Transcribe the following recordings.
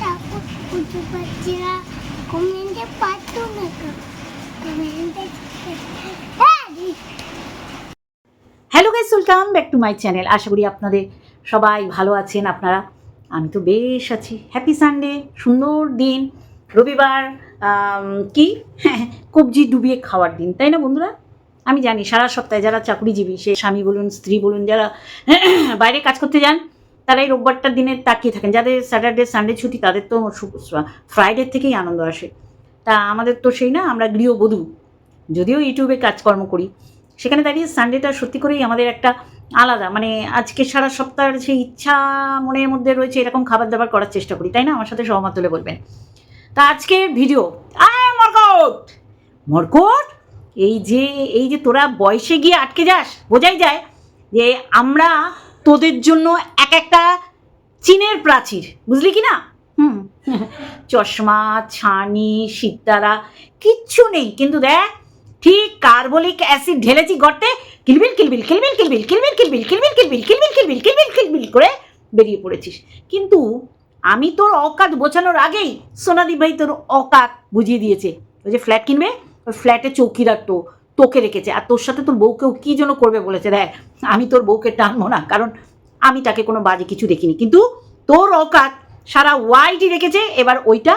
হ্যাঁ hello guys welcome back to my channel আশা করি আপনাদের সবাই ভালো আছেন, আপনারা, আমি তো বেশ আছি। হ্যাপি সানডে সুন্দর দিন। রবিবার কি? কবজি ডুবিয়ে খাওয়ার দিন, তাই না বন্ধুরা? আমি জানি সারা সপ্তাহে যারা চাকরিজীবী, সে স্বামী বলুন, স্ত্রী বলুন, যারা বাইরে কাজ করতে যান তারা এই রোববারটার দিনে তাকিয়ে থাকেন। যাদের স্যাটারডে সানডে ছুটি, তাদের তো ফ্রাইডে থেকেই আনন্দ আসে। তা আমাদের তো সেই না, আমরা গৃহবধূ। যদিও ইউটিউবে কাজকর্ম করি। সেখানে দাঁড়িয়ে সানডেটা সত্যি করেই আমাদের একটা আলাদা। মানে আজকে সারা সপ্তাহের সেই ইচ্ছা মনের মধ্যে রয়েছে, এরকম খাবার দাবার করার চেষ্টা করি। তাই না? আমার সাথে সহমত হলে বলবেন। তা আজকে ভিডিও। মরকট! মরকট, এই যে এই যে তোরা বয়সে গিয়ে আটকে যাস, বোঝাই যায় যে আমরা তোদের জন্য এক একটা চীনের প্রাচীর বুঝলি কি না হুম চশমা ছানি সিতারা কিচ্ছু নেই কিন্তু দেখ ঠিক কার্বলিক অ্যাসিড ঢেলেছি গর্তে কিলবিল কিলবিল কিলবিল কিলবিল কিলবিল কিলবিল কিলবিল কিলবিল কিলবিল কিলবিল কিলবিল কিলবিল করে বেরিয়ে পড়েছিস কিন্তু আমি তোর অকাত বোঝানোর আগেই সোনাদি ভাই তোর অকাত বুঝিয়ে দিয়েছে ওই যে ফ্ল্যাট কিনবে ওই ফ্ল্যাটে চৌকি রাখতো তোকে রেখেছে। আর তোর সাথে তোর বউকেও কী যেন করবে বলেছে, দেখ, আমি তোর বউকে টানবো না, কারণ আমি তাকে কোনো বাজে কিছু দেখিনি। কিন্তু তোর অকাত সারা ওয়াইডই রেখেছে, এবার ওইটা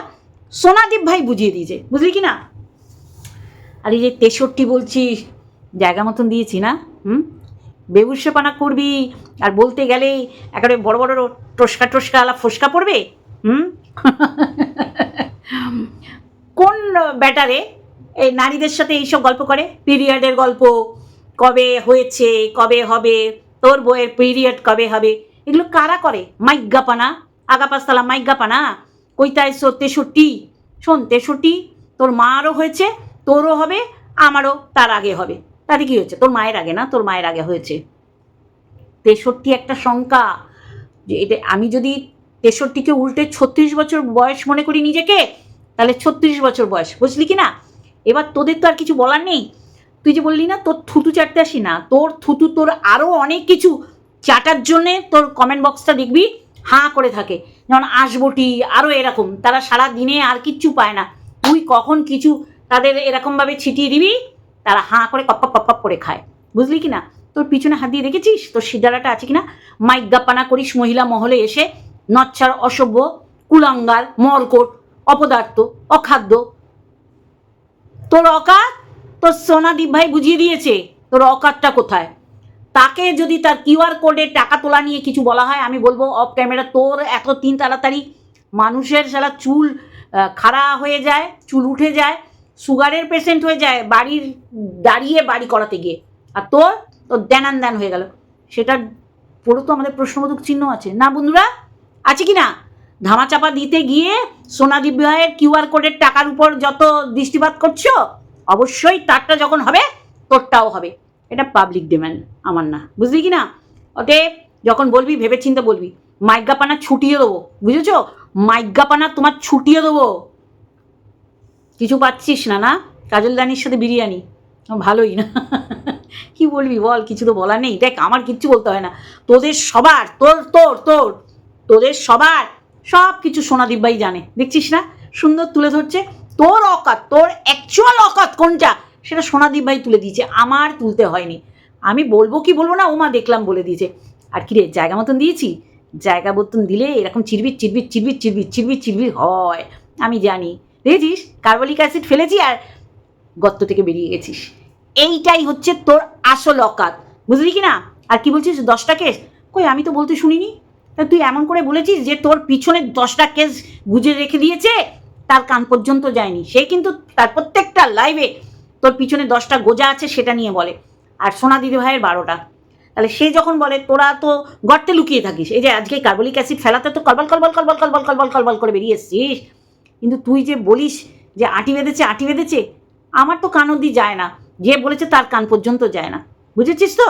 সোনাদীপ ভাই বুঝিয়ে দিয়েছে। বুঝলি কি না? আর এই যে তেষট্টি বলছিস, জায়গা মতন দিয়েছি না? হুম? বেবুসপানা করবি, আর বলতে গেলেই একেবারে বড় বড় টসকা টসকা আলা ফসকা পড়বে? হুম? কোন ব্যাটারে এই নারীদের সাথে এইসব গল্প করে? পিরিয়ডের গল্প, কবে হয়েছে, কবে হবে, তোর বইয়ের পিরিয়ড কবে হবে? এগুলো কারা করে? মাইজ্ঞাপানা আগাপাস্তলা মাইজ্ঞাপানা সো তেষট্টি, শোন, তেষট্টি তোর মারও হয়েছে, তোরও হবে, আমারও তার আগে হবে। তাতে কি হয়েছে? তোর মায়ের আগে না? তোর মায়ের আগে হয়েছে। তেষট্টি একটা সংখ্যা যে এটা আমি যদি তেষট্টিকে উল্টে ছত্রিশ বছর বয়স মনে করি নিজেকে, তাহলে ছত্রিশ বছর বয়স। বুঝলি কি না? এবার তোদের তো আর কিছু বলার নেই। তুই যে বললি না, তোর থুতু চাটতে আসি না। তোর থুতু, তোর আরও অনেক কিছু চাটার জন্যে তোর কমেন্ট বক্সটা দেখবি, হাঁ করে থাকে। যেমন আসবটি আরও এরকম। তারা সারা দিনে আর কিচ্ছু পায় না। তুই কখন কিছু তাদের এরকমভাবে ছিটিয়ে দিবি, তারা হাঁ করে কপ কপ করে খায়। বুঝলি কি না? তোর পিছনে হাত দিয়ে দেখেছিস? তোর সিদ্ধারাটা আছে কিনা মাইক মাইজ্ঞাপানা করিস, মহিলা মহলে এসে নচ্ছার অসভ্য, কুলাঙ্গার, মরকট, অপদার্থ, অখাদ্য তোর অকাত? তোর সোনাদীপ ভাই বুঝিয়ে দিয়েছে, তোর অকাতটা কোথায়? তাকে যদি তার কিউআর কোডে টাকা তোলা নিয়ে কিছু বলা হয়, আমি বলব অফ ক্যামেরা তোর এত তিন তাড়াতাড়ি মানুষের সারা চুল খাড়া হয়ে যায়, চুল উঠে যায়, সুগারের পেশেন্ট হয়ে যায়, বাড়ির, দাঁড়িয়ে বাড়ি করাতে গিয়ে। আর তোর তোর দেনান দেন হয়ে গেল। সেটার পুরো তো আমাদের প্রশ্নবোধক চিহ্ন আছে। না বন্ধুরা? আছে কি না? ধামাচাপা দিতে গিয়ে সোনাদীপ ভাইয়ের কিউআর কোডের টাকার উপর যত দৃষ্টিপাত করছ, অবশ্যই তারটা যখন হবে, তোরটাও হবে। এটা পাবলিক ডিমান্ড আমার না। বুঝলি কি না? অতএব যখন বলবি, ভেবেচিন্তে বলবি মাইজ্ঞাপানা ছুটিয়ে দেবো। বুঝেছ? মাইজ্ঞাপানা তোমার ছুটিয়ে দেবো। কিছু পাচ্ছিস না না? কাজলদানির সাথে বিরিয়ানি। ভালোই না। কি বলবি বল? কিছু তো বলার নেই। দেখ, আমার কিচ্ছু বলতে হয় না। তোদের সবার, তোর তোর তোর, তোদের সবার সব কিছু সোনাদীপ ভাই জানে। দেখছিস না? সুন্দর তুলে ধরছে। তোর অকাত, তোর অ্যাকচুয়াল অকাত কোনটা? সেটা সোনাদীপ ভাই তুলে দিয়েছে। আমার তুলতে হয়নি। আমি বলব কি বলব না ওমা দেখলাম বলে দিয়েছে। আর কি রে, জায়গা মতন দিয়েছি? জায়গা মতন দিলে এরকম চিরবির চিরবির চিরবির চিরবির চিরবির চিরবির হয়। আমি জানি। দেখেছিস? কার্বলিক অ্যাসিড ফেলেছি আর গর্ত থেকে বেরিয়ে গেছিস। এইটাই হচ্ছে তোর আসল অকাত। বুঝলি কি না? আর কি বলছিস? দশটা কেস? কই, আমি তো বলতে শুনিনি। তা তুই এমন করে বলেছিস যে তোর পিছনে দশটা কেস গুজে রেখে দিয়েছে? তার কান পর্যন্ত যায়নি। সে কিন্তু তার প্রত্যেকটা লাইভে তোর পিছনে দশটা গোজা আছে সেটা নিয়ে বলে। আর সোনা দিদি ভাইয়ের বারোটা। তাহলে সে যখন বলে, তোরা তো গর্তে লুকিয়ে থাকিস, এই যে আজকে কার্বলিক অ্যাসিড ফেলাতে তো কলবল কলবল কলবল কলবল কলবল কলবল করে বেরিয়ে এসছিস। কিন্তু তুই যে বলিস যে আটি বেঁধেছে আটি বেঁধেছে, আমার তো কান অব্দি যায় না। যে বলেছে তার কান পর্যন্ত যায় না। বুঝেছিস তো?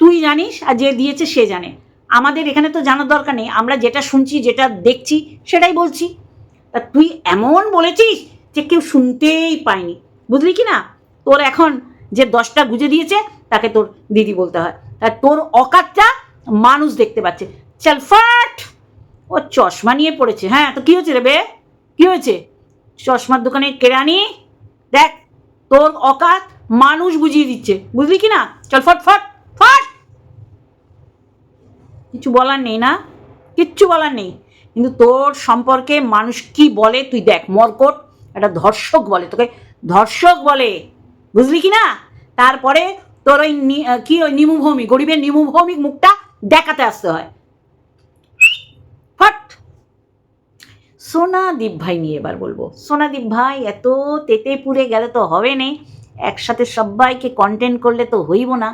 তুই জানিস আর যে দিয়েছে সে জানে। আমাদের এখানে তো জানার দরকার নেই, আমরা যেটা শুনছি, যেটা দেখছি, সেটাই বলছি। তা তুই এমন বলেছিস যে কেউ শুনতেই পায়নি। বুঝলি কি না? তোর এখন যে দশটা গুজে দিয়েছে, তাকে তোর দিদি বলতে হয়। তা তোর অকাতটা মানুষ দেখতে পাচ্ছে। চল ফাট! ও চশমা নিয়ে পড়েছে। হ্যাঁ তো কী হয়েছে রে বে? কী হয়েছে? চশমার দোকানে কেরানি দেখ, তোর অকাত মানুষ বুঝিয়ে দিচ্ছে। বুঝলি কি না? চল ফট ফট! কিছু বলার নেই না? কিচ্ছু বলার নেই। কিন্তু তোর সম্পর্কে মানুষ কি বলে, তুই দেখ, মরকট একটা ধর্ষক বলে, তোকে ধর্ষক বলে, বুঝলি কি না? তারপরে তোর ওই কি ওই নিমুভৌমিক গরিবের নিমুভৌমিক মুখটা দেখাতে আসতে হয়। ফট! সোনাদীপ ভাই নিয়ে এবার বলব। সোনাদীপ ভাই, এত তেতে পুড়ে গেলে তো হবে না। একসাথে সবাইকে কন্টেন্ট করলে তো হইব না।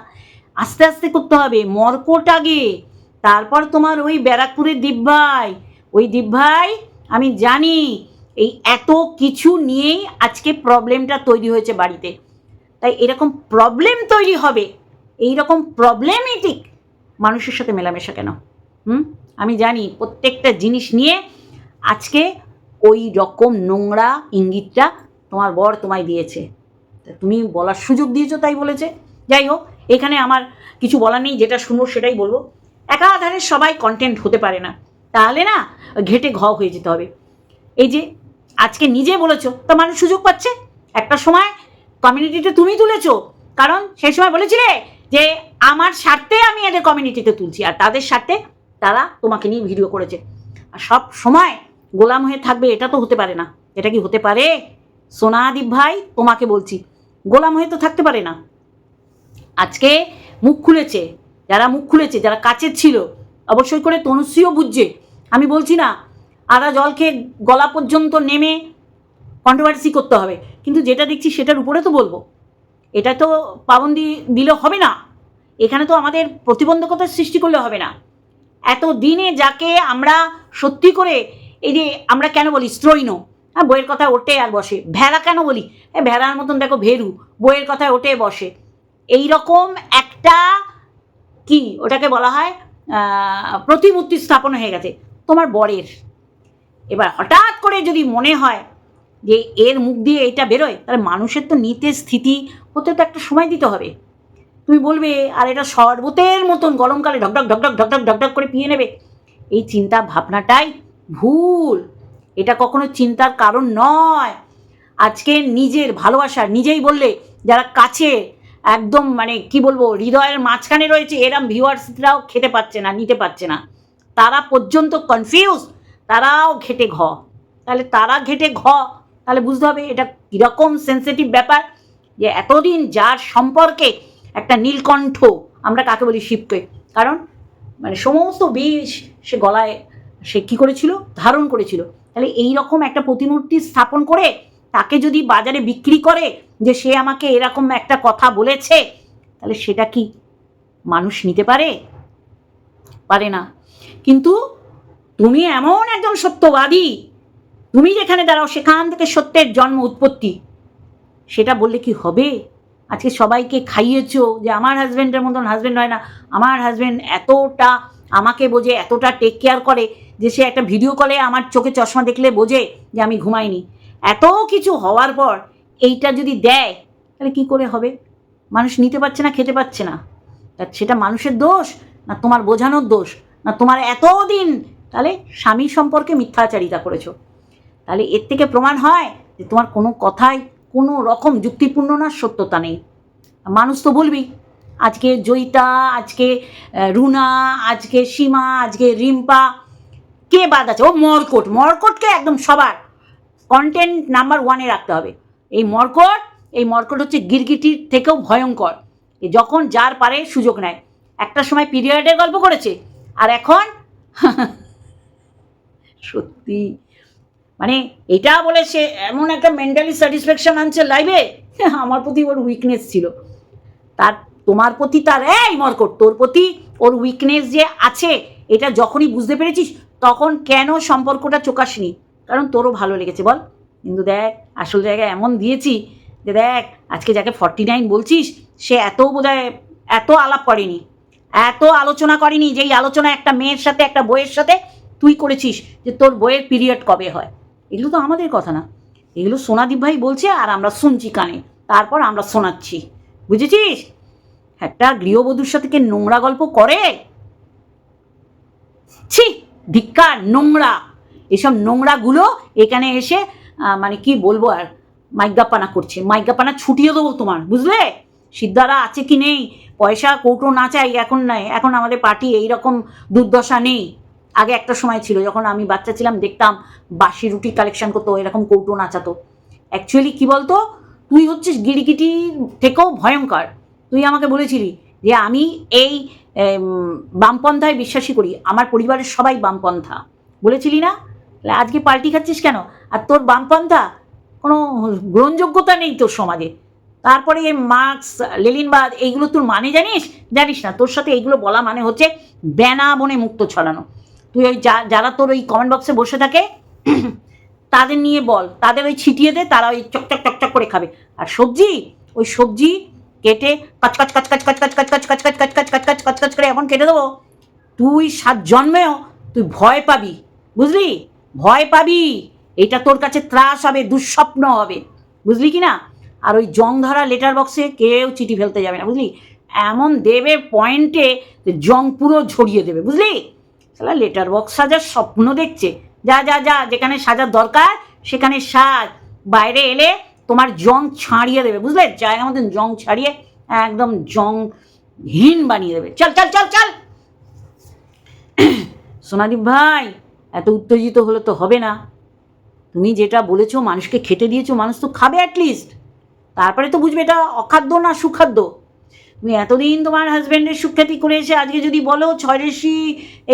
আস্তে আস্তে করতে হবে। মর্কট আগে। তারপর তোমার ওই ব্যারাকপুরের দিব্যাই। ওই দীপ ভাই আমি জানি এই এত কিছু নিয়েই আজকে প্রবলেমটা তৈরি হয়েছে বাড়িতে। তাই এরকম প্রবলেম তৈরি হবে এই রকম প্রবলেমেটিক মানুষের সাথে মেলামেশা কেন? হুম? আমি জানি প্রত্যেকটা জিনিস নিয়ে আজকে ওই রকম নোংরা ইঙ্গিতটা তোমার বর তোমায় দিয়েছে। তুমি বলার সুযোগ দিয়েছ তাই বলেছে। যাই হোক, এখানে আমার কিছু বলার নেই, যেটা শুনব সেটাই বলব। একাধারে সবাই কন্টেন্ট হতে পারে না। তাহলে না, ঘেটে ঘ হয়ে যেতে হবে। এই যে, আজকে নিজে বলেছ, তো মানুষ সুযোগ পাচ্ছে। একটা সময় কমিউনিটিতে তুমি তুলেছো। কারণ সেই সময় বলেছিলে যে, আমার স্বার্থে আমি এদের কমিউনিটিতে তুলছি। আর তাদের স্বার্থে তারা তোমাকে নিয়ে ভিডিও করেছে। আর সব সময় গোলাম হয়ে থাকবে, এটা তো হতে পারে না। এটা কি হতে পারে? সোনাদীপ ভাই, তোমাকে বলছি, গোলাম হয়ে তো থাকতে পারে না। আজকে মুখ খুলেছে যারা মুখ খুলেছে, যারা কাছের ছিল, অবশ্যই করে তনুশ্রীও বুঝছে। আমি বলছি না আদা জল খেয়ে গলা পর্যন্ত নেমে কন্ট্রোভার্সি করতে হবে। কিন্তু যেটা দেখছি সেটার উপরে তো বলব। এটা তো পাবন্দি দিলে হবে না। এখানে তো আমাদের প্রতিবন্ধকতার সৃষ্টি করলে হবে না। এত দিনে যাকে আমরা সত্যি করে এই যে আমরা কেন বলি স্ত্রৈন হ্যাঁ বইয়ের কথা ওঠে আর বসে। ভেড়া কেন বলি? এ, ভেড়ার মতন দেখো ভেরু, বইয়ের কথায় ওঠে বসে। এই রকম একটা কি? ওটাকে বলা হয় প্রতিমূর্তি স্থাপন হয়ে গেছে। তোমার বরের। এবার হঠাৎ করে যদি মনে হয় যে এর মুখ দিয়ে এটা বেরোয়, তাহলে মানুষের তো নিতে স্থিতি হতে তো একটা সময় দিতে হবে। তুমি বলবে, আর এটা শরবতের মতন গরমকালে ঢকঢক ঢকঢক ঢকঢক ঢকঢক করে পিয়ে নেবে। এই চিন্তা ভাবনাটাই ভুল। এটা কখনো চিন্তার কারণ নয়। আজকে নিজের ভালোবাসা, নিজেই বললে, যারা কাছে একদম মানে কি বলব, হৃদয়ের মাঝখানে রয়েছে এরম ভিউয়ার্সরাও খেতে পাচ্ছে না, নিতে পারছে না। তারা পর্যন্ত কনফিউজ তারাও ঘেটে ঘ। তাহলে তারা ঘেটে ঘ, তাহলে বুঝতে হবে এটা কীরকম সেন্সিটিভ ব্যাপার, যে এতদিন যার সম্পর্কে একটা নীলকণ্ঠ, আমরা কাকে বলি শিবকে? কারণ মানে সমস্ত বিষ সে গলায় সে কী করেছিল? ধারণ করেছিল। তাহলে এই রকম একটা প্রতিমূর্তি স্থাপন করে তাকে যদি বাজারে বিক্রি করে যে সে আমাকে এরকম একটা কথা বলেছে, তাহলে সেটা কি মানুষ নিতে পারে? পারে না। কিন্তু তুমি এমন একজন সত্যবাদী, তুমি যেখানে দাঁড়াও সেখান থেকে সত্যের জন্ম উৎপত্তি, সেটা বললে কি হবে? আজকে সবাইকে খাইয়েছো যে আমার হাজব্যান্ডের মতন হাজব্যান্ড হয় না। আমার হাজব্যান্ড এতটা আমাকে বোঝে, এতটা টেক কেয়ার করে যে সে একটা ভিডিও কলে আমার চোখে চশমা দেখলে বোঝে যে আমি ঘুমাইনি। এত কিছু হওয়ার পর এইটা যদি দেয়, তাহলে কি করে হবে? মানুষ নিতে পারছে না, খেতে পারছে না। সেটা মানুষের দোষ, না তোমার বোঝানোর দোষ, না তোমার এতদিন, তাহলে স্বামী সম্পর্কে মিথ্যাচারিতা করেছ। তাহলে এর থেকে প্রমাণ হয় যে তোমার কোনো কথাই কোনো রকম যুক্তিপূর্ণ না, সত্যতা নেই। মানুষ তো বলবি আজকে জয়িতা, আজকে রুনা, আজকে সীমা, আজকে রিম্পা, কে বাদ আছে? ও মরকট, মরকটকে একদম সবার। কন্টেন্ট নাম্বার ওয়ানে রাখতে হবে। এই মরকট এই মরকট হচ্ছে গিরগিটির থেকেও ভয়ঙ্কর। যখন যার পারে সুযোগ নেয়। একটা সময় পিরিয়ডের গল্প করেছে, আর এখন সত্যি। মানে এটা বলে সে এমন একটা মেন্টালি স্যাটিসফ্যাকশন আনছে লাইভে আমার প্রতি ওর উইকনেস ছিল। তার, তোমার প্রতি তার, এই মরকট, তোর প্রতি ওর উইকনেস যে আছে, এটা যখনই বুঝতে পেরেছিস, তখন কেন সম্পর্কটা চোকাসনি? কারণ তোরও ভালো লেগেছে, বল। কিন্তু দেখ, আসল জায়গায় এমন দিয়েছি যে দেখ, আজকে যাকে ফর্টি নাইন বলছিস, সে এত বোধহয় এত আলাপ করেনি, এত আলোচনা করেনি যেই আলোচনা একটা মেয়ের সাথে, একটা বইয়ের সাথে তুই করেছিস যে তোর বইয়ের পিরিয়ড কবে হয়। এগুলো তো আমাদের কথা না। এগুলো সোনাদীপ ভাই বলছে আর আমরা শুনছি কানে। তারপর আমরা শোনাচ্ছি। বুঝেছিস? একটা গৃহবধূর সাথে কে নোংরা গল্প করে? ছি, ধিক্কার, নোংরা। এসব নোংরাগুলো এখানে এসে মানে কি বলব আর মাইগাপানা করছে। মাইগাপানা ছুটিয়ে দেবো তোমার, বুঝলে? সিদ্ধারা আছে কি নেই? পয়সা কৌটো না চাই, এখন নাই। এখন আমাদের পার্টি এইরকম দুর্দশা নেই। আগে একটা সময় ছিল, যখন আমি বাচ্চা ছিলাম, দেখতাম বাসি রুটি কালেকশন করতো, এরকম কৌটো নাচাতো অ্যাকচুয়ালি কি বলতো? তুই হচ্ছিস গিরিগিটির থেকেও ভয়ঙ্কর। তুই আমাকে বলেছিলি যে আমি এই বামপন্থায় বিশ্বাসী করি। আমার পরিবারের সবাই বামপন্থা। বলেছিলি না? তাহলে আজকে পাল্টি খাচ্ছিস কেন আর তোর বামপন্থা কোনো গ্রহণযোগ্যতা নেই তোর সমাজে তারপরে এই মার্কস লেলিনবাদ এইগুলো তোর মানে জানিস জানিস না তোর সাথে এইগুলো বলা মানে হচ্ছে ব্যানা বনে মুক্ত ছড়ানো তুই ওই যা যারা তোর ওই কমেন্ট বক্সে বসে থাকে তাদের নিয়ে বল তাদের ওই ছিটিয়ে দে তারা ওই চকচক চকচক করে খাবে আর সবজি ওই সবজি কেটে কচকচ কচকচ কচকচ কচকচ কচকচ কচকচ কচকচ কচকচ করে এখন কেটে দেবো তুই সাত জন্মেও তুই ভয় পাবি বুঝলি ভয় পাবি, এটা তোর কাছে ত্রাস হবে, দুঃস্বপ্ন হবে। বুঝলি কি না? আর ওই জং ধরা লেটার বক্সে কেউ চিঠি ফেলতে যাবে না, বুঝলি? এমন দেবে পয়েন্টে জং পুরো ঝরিয়ে দেবে, বুঝলি? সালা লেটার বক্স সাজার স্বপ্ন দেখছে। যা যা যা, যেখানে সাজার দরকার, সেখানে সাজ। বাইরে এলে তোমার জং ছাড়িয়ে দেবে, বুঝলে? জায়গা মতন জং ছাড়িয়ে একদম জংহীন বানিয়ে দেবে। চল চল চল চল! সোনাদীপ ভাই! এত উত্তেজিত হলে তো হবে না। তুমি যেটা বলেছ, মানুষকে খেতে দিয়েছ, মানুষ তো খাবে অ্যাটলিস্ট তারপরে তো বুঝবে এটা অখাদ্য না সুখাদ্য। তুমি এতদিন তোমার হাজব্যান্ডের সুখ্যাতি করে এসে আজকে যদি বলো ছয়রেশি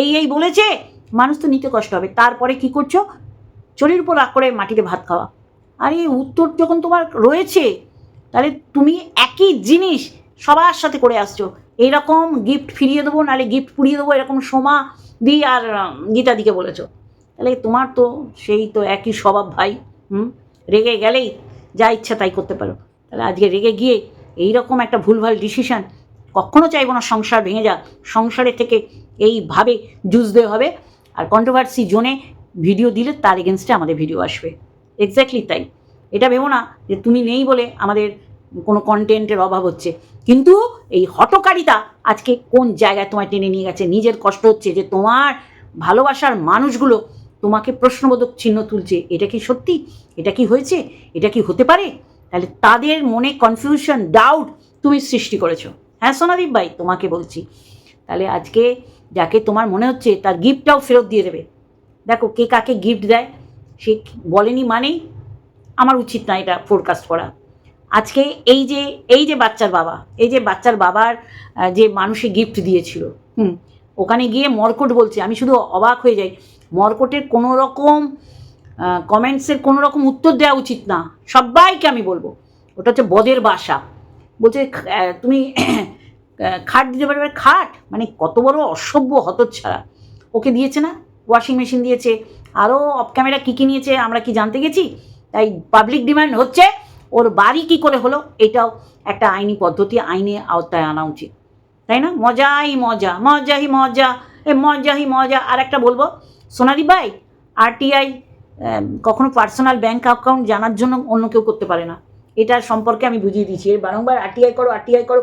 এই এই বলেছে, মানুষ তো নিতে কষ্ট হবে। তারপরে কি করছ? চরির উপর রাগ করে মাটিতে ভাত খাওয়া। আর এই উত্তর যখন তোমার রয়েছে, তাহলে তুমি একই জিনিস সবার সাথে করে আসছো। এইরকম গিফট ফিরিয়ে দেবো, নাহলে গিফট পুড়িয়ে দেবো, এরকম সোমা দি আর গীতাদিকে বলেছ। তাহলে তোমার তো সেই তো একই স্বভাব ভাই, হুম? রেগে গেলেই যা ইচ্ছা তাই করতে পারো। তাহলে আজকে রেগে গিয়ে এই রকম একটা ভুলভাল ডিসিশান কখনো চাইব না সংসার ভেঙে যাক। সংসারে থেকে এইভাবে জুঝতে হবে। আর কন্ট্রোভার্সি জোনে ভিডিও দিলে তার এগেনস্টে আমাদের ভিডিও আসবে। এক্স্যাক্টলি তাই। এটা ভেবো না যে তুমি নেই বলে আমাদের কোনো কন্টেন্টের অভাব হচ্ছে। কিন্তু এই হটকারিতা আজকে কোন জায়গায় তোমায় টেনে নিয়ে গেছে? নিজের কষ্ট হচ্ছে যে তোমার ভালোবাসার মানুষগুলো তোমাকে প্রশ্নবোধক চিহ্ন তুলছে। এটা কি সত্যি? এটা কি হয়েছে? এটা কি হতে পারে? তাহলে তাদের মনে কনফিউশন ডাউট তুমি সৃষ্টি করেছ। হ্যাঁ সোনাদীপ ভাই, তোমাকে বলছি। তাহলে আজকে যাকে তোমার মনে হচ্ছে তার গিফটটাও ফেরত দিয়ে দেবে। দেখো কে কাকে গিফট দেয়, সে বলেনি মানেই আমার উচিত না এটা ফোরকাস্ট করা। আজকে এই যে এই যে বাচ্চার বাবা, এই যে বাচ্চার বাবার যে মানুষে গিফট দিয়েছিল, হুম, ওখানে গিয়ে মর্কট বলছে, আমি শুধু অবাক হয়ে যাই, মর্কটের কোনো রকম কমেন্টসের কোনো রকম উত্তর দেওয়া উচিত না, সবাইকে আমি বলব, ওটা হচ্ছে বদের বাসা, বলছে তুমি খাট দিতে পারবে, খাট মানে কত বড় অসভ্য হতচ্ছাড়া, ওকে দিয়েছে না ওয়াশিং মেশিন দিয়েছে আরও অফ ক্যামেরা কী কী নিয়েছে, আমরা কি জানতে গেছি, তাই পাবলিক ডিমান্ড হচ্ছে ওর বাড়ি কি করে হলো? এটাও একটা আইনি পদ্ধতি আইনে আওতায় আনা উচিত। তাই না? মজাই মজা মজাই মজা, এ মজাই মজা। আর একটা বলব, সোনালি ভাই আরটিআই কখনো পার্সোনাল ব্যাংক অ্যাকাউন্ট জানার জন্য অন্য কেউ করতে পারে না। এটার সম্পর্কে আমি বুঝিয়ে দিয়েছি। এর বারংবার আরটিআই করো আরটিআই করো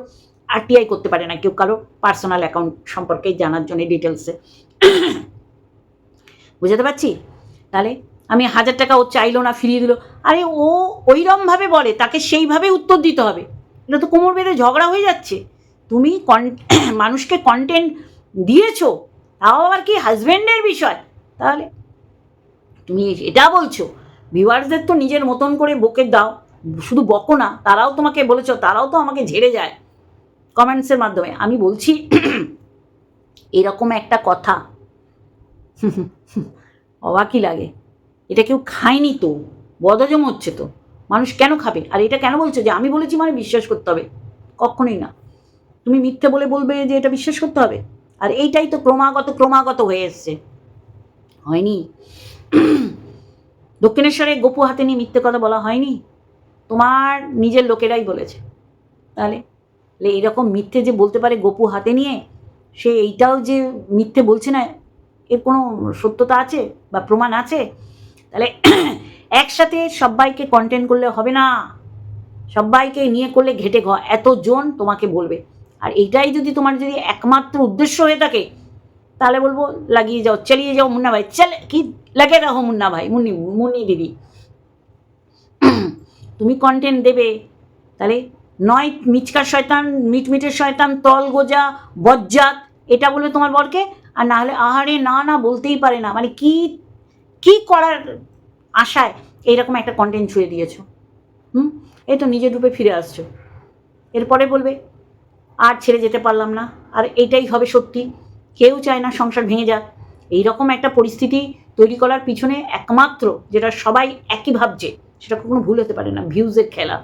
আরটিআই করতে পারে না কেউ কারও পার্সোনাল অ্যাকাউন্ট সম্পর্কে জানার জন্য ডিটেলসে বুঝাতে পারছি? তাহলে আমি হাজার টাকা ও চাইলো না, ফিরিয়ে দিল। আরে ও ওইরমভাবে বলে, তাকে সেইভাবে উত্তর দিতে হবে। এটা তো কোমর বেঁধে ঝগড়া হয়ে যাচ্ছে। তুমি কন মানুষকে কন্টেন্ট দিয়েছ, তাও আবার কি হাজব্যান্ডের বিষয়? তাহলে তুমি এটা বলছো ভিউয়ার্সদের তো নিজের মতন করে বকে দাও, শুধু বকো না, তারাও তোমাকে বলেছ, তারাও তো আমাকে ঝেড়ে যায়। কমেন্টসের মাধ্যমে, আমি বলছি, এরকম একটা কথা, অবাকই লাগে। এটা কেউ খায়নি তো বদজম হচ্ছে তো, মানুষ কেন খাবে? আর এটা কেন বলছো যে আমি বলেছি মানে বিশ্বাস করতে হবে? কখনোই না। তুমি মিথ্যে বলে বলবে যে এটা বিশ্বাস করতে হবে? আর এইটাই তো ক্রমাগত ক্রমাগত হয়ে এসছে। হয়নি। দক্ষিণেশ্বরে গোপু হাতে নিয়ে মিথ্যে কথা বলা হয়নি? তোমার নিজের লোকেরাই বলেছে। তাহলে এইরকম মিথ্যে যে বলতে পারে গোপু হাতে নিয়ে, সে এইটাও যে মিথ্যে বলছে না, এর কোনো সত্যতা আছে বা প্রমাণ আছে? তাহলে একসাথে সবাইকে কন্টেন্ট করলে হবে না। সবাইকে নিয়ে করলে ঘেটে ঘ এতজন তোমাকে বলবে। আর এইটাই যদি তোমার যদি একমাত্র উদ্দেশ্য হয়ে থাকে, তাহলে বলব, লাগিয়ে যাও, চালিয়ে যাও মুন্না ভাই। চলে কি? লাগে রাখো মুন্না ভাই, মুন্নি মুন্নি দিদি। তুমি কন্টেন্ট দেবে। তাহলে নয় মিচকার শয়তান, মিটমিটের শয়তান, তল গোজা, বজ্জাত, এটা বলে তোমার বরকে। আর না হলে আহারে না না বলতেই পারে না। মানে কি কি করার আশায় এইরকম একটা কন্টেন্ট ছুঁয়ে দিয়েছ? হুম? এই তো নিজের রূপে ফিরে আসছো। এরপরে বলবে, আর ছেড়ে যেতে পারলাম না। আর এটাই হবে সত্যি। কেউ চায় না সংসার ভেঙে যাক। এইরকম একটা পরিস্থিতি তৈরি করার পিছনে একমাত্র যেটা সবাই একই ভাবছে, সেটা কখনো ভুল হতে পারে না, ভিউজের খেলা।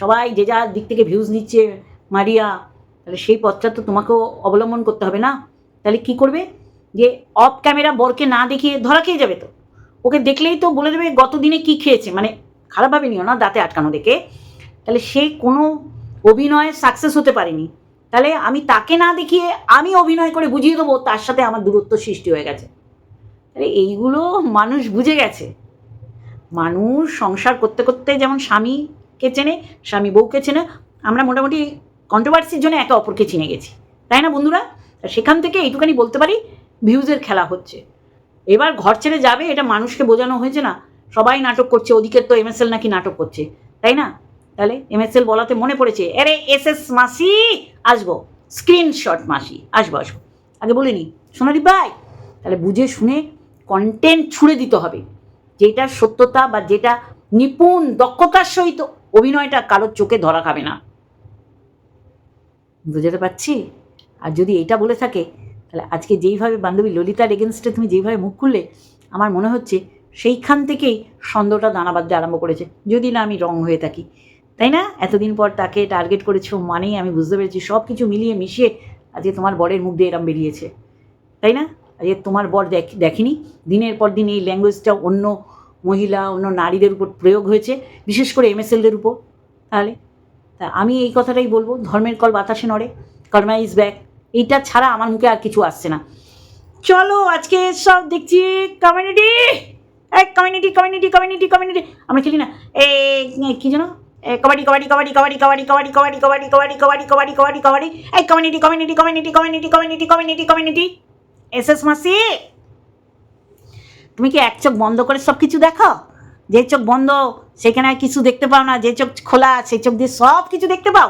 সবাই যে যার দিক থেকে ভিউজ নিচ্ছে, মারিয়া, তাহলে সেই পথটা তো তোমাকেও অবলম্বন করতে হবে না? তাহলে কি করবে? যে অফ ক্যামেরা বরকে না দেখিয়ে ধরা খেয়ে যাবে তো? ওকে দেখলেই তো বলে দেবে গত দিনে কী খেয়েছে। মানে খারাপভাবে নিও না, দাঁতে আটকানো দেখে। তাহলে সে কোনো অভিনয়ে সাকসেস হতে পারেনি। তাহলে আমি তাকে না দেখিয়ে আমি অভিনয় করে বুঝিয়ে দেবো তার সাথে আমার দূরত্ব সৃষ্টি হয়ে গেছে। তাহলে এইগুলো মানুষ বুঝে গেছে। মানুষ সংসার করতে করতে যেমন স্বামীকে চেনে, স্বামী বউকে চেনে, আমরা মোটামুটি কন্ট্রোভার্সির জন্য একে অপরকে চিনে গেছি। তাই না বন্ধুরা? সেখান থেকে এইটুখানি বলতে পারি ভিউজের খেলা হচ্ছে। এবার ঘর ছেড়ে যাবে, এটা মানুষকে বোঝানো হয়েছে না। সবাই নাটক করছে, ওদিকের তো এমএসএল নাকি নাটক করছে, তাই না? তাহলে এমএসএল বলাতে মনে পড়েছে, আরে এস এস মাসি, আসব। স্ক্রিনশট মাসি, আসব আসব। আগে বলিনি সোনারি ভাই, তাহলে বুঝে শুনে কন্টেন্ট ছুঁড়ে দিতে হবে। যেটা সত্যতা বা যেটা নিপুণ দক্ষতার সহিত অভিনয়টা কারোর চোখে ধরা খাবে না। বুঝতে পারছি? আর যদি এটা বলে থাকে তাহলে আজকে যেইভাবে বান্ধবী ললিতার এগেনস্টে তুমি যেইভাবে মুখ খুললে, আমার মনে হচ্ছে সেইখান থেকেই সন্দেহটা দানা বাঁধতে আরম্ভ করেছে। যদি না আমি রং হয়ে থাকি। তাই না? এতদিন পর তাকে টার্গেট করেছ মানেই আমি বুঝতে পেরেছি সব কিছু মিলিয়ে মিশিয়ে আজকে তোমার বরের মুখ দিয়ে এরম বেরিয়েছে। তাই না? আজকে তোমার বর দেখ দেখেনি। দিনের পর দিন এই ল্যাঙ্গুয়েজটা অন্য মহিলা, অন্য নারীদের উপর প্রয়োগ হয়েছে, বিশেষ করে এমএসএলদের উপর। তাহলে? তা আমি এই কথাটাই বলব, ধর্মের কল বাতাসে নড়ে। কর্মা ইজ ব্যাক এইটা ছাড়া আমার মুখে আর কিছু আসছে না চলো আজকে সব দেখছি কমিউনিটি এই কমিউনিটি কমিউনিটি কমিউনিটি কমিউনিটি আমরা খেলি না এই কি যেন কবাডি কবাডি কবাডি কবাডি কবাডি কবাডি কবাডি কবাডি কবাডি কবাডি কবাডি কবাডি কবাডি এই community community community community community community community S এস মাসি তুমি কি এক চোখ বন্ধ করে সব কিছু দেখো যে চোখ বন্ধ সেখানে কিছু দেখতে পাও না যে চোখ খোলা সেই চোখ দিয়ে সব কিছু দেখতে পাও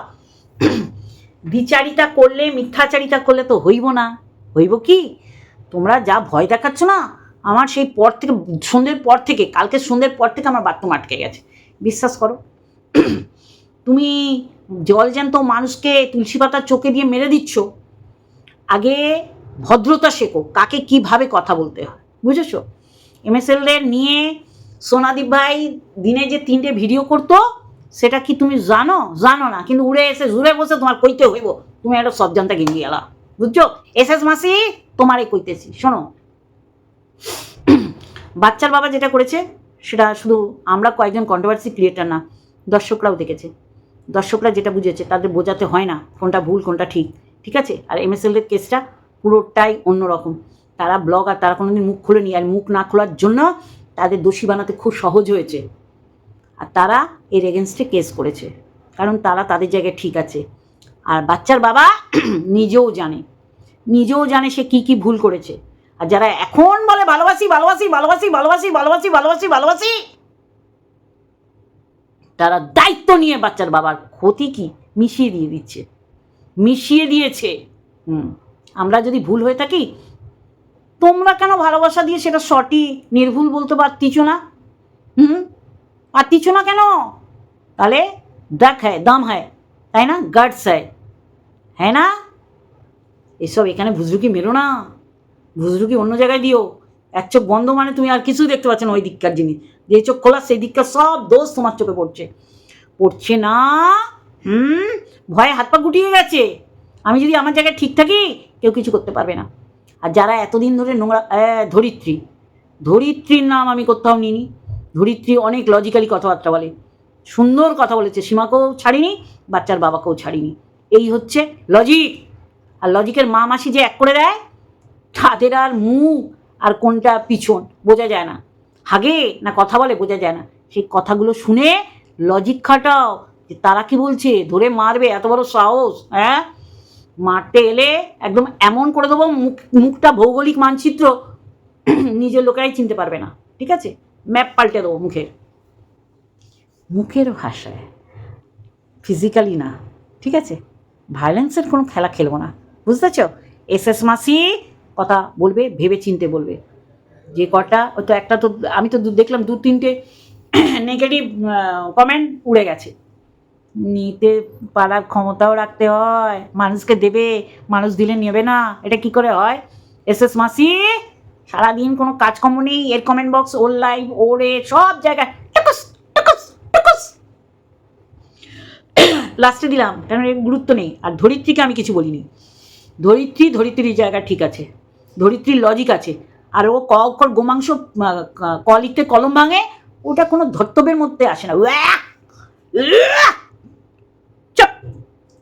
বিচারিতা করলে, মিথ্যাচারিতা করলে তো হইব না। হইব কি? তোমরা যা ভয় দেখাচ্ছ না, আমার সেই পর থেকে, সন্ধ্যের পর থেকে, কালকে সন্ধ্যের পর থেকে আমার বাথরুম আটকে গেছে। বিশ্বাস করো। তুমি জল জ্যান্ত মানুষকে তুলসী পাতার চোখে দিয়ে মেরে দিচ্ছ, আগে ভদ্রতা শেখো, কাকে কীভাবে কথা বলতে হয়। বুঝেছ? এমএসএলদের নিয়ে সোনাদীপ ভাই দিনে যে তিনটে ভিডিও করতো সেটা কি তুমি জানো? জানো না, কিন্তু উড়ে এসে জুড়ে বসে তোমার কইতে হইব। তুমি একটা সব জানতে গেঞ্জি গেলা। বুঝছ? এস এস মাসি, তোমারই কইতেছি, শোনো। বাচ্চার বাবা যেটা করেছে, সেটা শুধু আমরা কয়েকজন কন্ট্রোভার্সি ক্রিয়েটার না, দর্শকরাও দেখেছে। দর্শকরা যেটা বুঝেছে, তাদের বোঝাতে হয় না কোনটা ভুল, কোনটা ঠিক ঠিক আছে? আর এমএসএলের কেসটা পুরোটাই অন্যরকম। তারা ব্লগ আর তারা কোনোদিন মুখ খুলে খুলেনি, আর মুখ না খোলার জন্য তাদের দোষী বানাতে খুব সহজ হয়েছে। আর তারা এর এগেনস্টে কেস করেছে। কারণ তারা তাদের জায়গায় ঠিক আছে। আর বাচ্চার বাবা নিজেও জানে। নিজেও জানে সে কি কি ভুল করেছে। আর যারা এখন বলে, ভালোবাসি ভালোবাসি ভালোবাসি ভালোবাসি ভালোবাসি ভালোবাসি ভালোবাসি, তারা দায়িত্ব নিয়ে বাচ্চার বাবার ক্ষতি কি? মিশিয়ে দিয়ে দিচ্ছে। মিশিয়ে দিয়েছে। হুম। আমরা যদি ভুল হয়ে থাকি, তোমরা কেন ভালোবাসা দিয়ে সেটা সঠিক, নির্ভুল বলতে পারতিছ না? হুম? পারতিছ না কেন? তাহলে ডাক হ্যায় দম হয়, তাই না? গার্ডস হয় হ্যাঁ না? এসব এখানে ভুজরুকি মেরো না। ভুজরুকি অন্য জায়গায় দিও। এক চোখ বন্ধ মানে তুমি আর কিছুই দেখতে পাচ্ছ না ওই দিককার জিনিস। যে চোখ খোলা, সেই দিককার সব দোষ তোমার চোখে পড়ছে। পড়ছে না? হুম? ভয়ে হাত পা গুটিয়ে গেছে। আমি যদি আমার জায়গায় ঠিক থাকি, কেউ কিছু করতে পারবে না। আর যারা এতদিন ধরে নোংরা ধরিত্রী, ধরিত্রীর নাম আমি কোথাও নিইনি। ধরিত্রী অনেক লজিক্যালি কথাবার্তা বলে। সুন্দর কথা বলেছে, সীমাকেও ছাড়িনি, বাচ্চার বাবাকেও ছাড়িনি। এই হচ্ছে লজিক আর লজিকের মা মাসি যে এক করে দেয়, তাদের আর মুখ আর কোনটা পিছন, বোঝা যায় না। হাগে না কথা বলে, বোঝা যায় না। সেই কথাগুলো শুনে লজিক খাটাও, যে তারা কি বলছে? ধরে মারবে, এত বড় সাহস হ্যাঁ? মারতে এলে একদম এমন করে দেবো, মুখ, মুখটা ভৌগোলিক মানচিত্র, নিজের লোকেরাই চিনতে পারবে না। ঠিক আছে? ম্যাপ পাল্টে দেবো মুখের। মুখের ভাষায় ফিজিক্যালি না, ঠিক আছে? ভায়োলেন্সের কোনো খেলা খেলব না, বুঝতেছ? এস এস মাসি কথা বলবে ভেবে চিনতে বলবে। যে কটা তো একটা তো, আমি তো দেখলাম দু, তিনটে নেগেটিভ কমেন্ট উড়ে গেছে। নিতে পারার ক্ষমতাও রাখতে হয়, মানুষকে দেবে, মানুষ দিলে নেবে না, এটা কি করে হয়? এস এস মাসি সারাদিন কোনো কাজকর্ম নেই, এর comment box or live or এ, সব জায়গায় লাস্টে দিলাম কারণ এর গুরুত্ব নেই, আর ধরিত্রীকে আমি কিছু বলিনি। ধরিত্রী, ধরিত্রীর জায়গা ঠিক আছে, ধরিত্রীর লজিক আছে, আর ও ক অক্ষর গোমাংস ক- লিখতে কলম ভাঙে, ওটা কোনো ধর্তব্যের মধ্যে আসে না।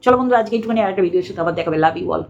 চলো বন্ধুরা, আজকে একটুখানি আরেকটা ভিডিওর সাথে আবার দেখাবে। Love you all